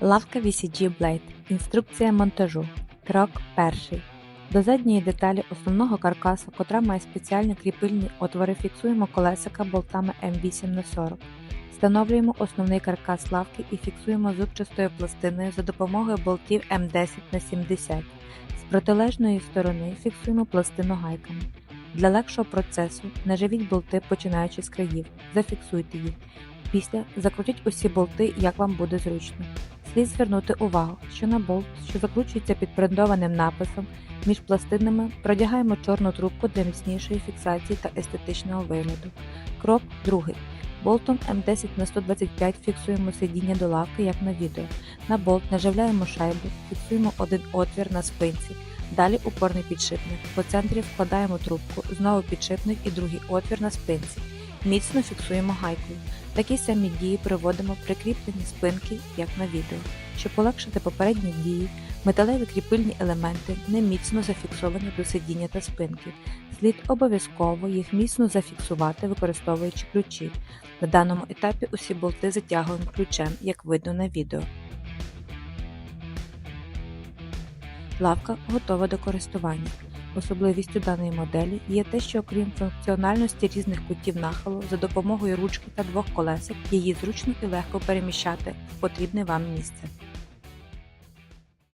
Лавка VCG Blade. Інструкція монтажу. Крок перший. До задньої деталі основного каркасу, котра має спеціальні кріпильні отвори, фіксуємо колесика болтами М8 на 40 Встановлюємо основний каркас лавки і фіксуємо зубчастою пластиною за допомогою болтів М10 на 70 З протилежної сторони фіксуємо пластину гайками. Для легшого процесу наживіть болти, починаючи з країв, зафіксуйте їх. Після закрутіть усі болти, як вам буде зручно. Слід звернути увагу, що на болт, що закручується під брендованим написом, між пластинами продягаємо чорну трубку для міцнішої фіксації та естетичного вигляду. Крок другий. Болтом М10 на 125 фіксуємо сидіння до лавки, як на відео. На болт наживляємо шайбу, фіксуємо один отвір на спинці. Далі упорний підшипник. По центрі вкладаємо трубку, знову підшипник і другий отвір на спинці. Міцно фіксуємо гайкою. Такі самі дії проводимо при кріпленні спинки, як на відео. Щоб полегшити попередні дії, металеві кріпильні елементи не міцно зафіксовані до сидіння та спинки. Слід обов'язково їх міцно зафіксувати, використовуючи ключі. На даному етапі усі болти затягуємо ключем, як видно на відео. Лавка готова до користування. Особливістю даної моделі є те, що окрім функціональності різних кутів нахилу, за допомогою ручки та двох колесик її зручно і легко переміщати в потрібне вам місце.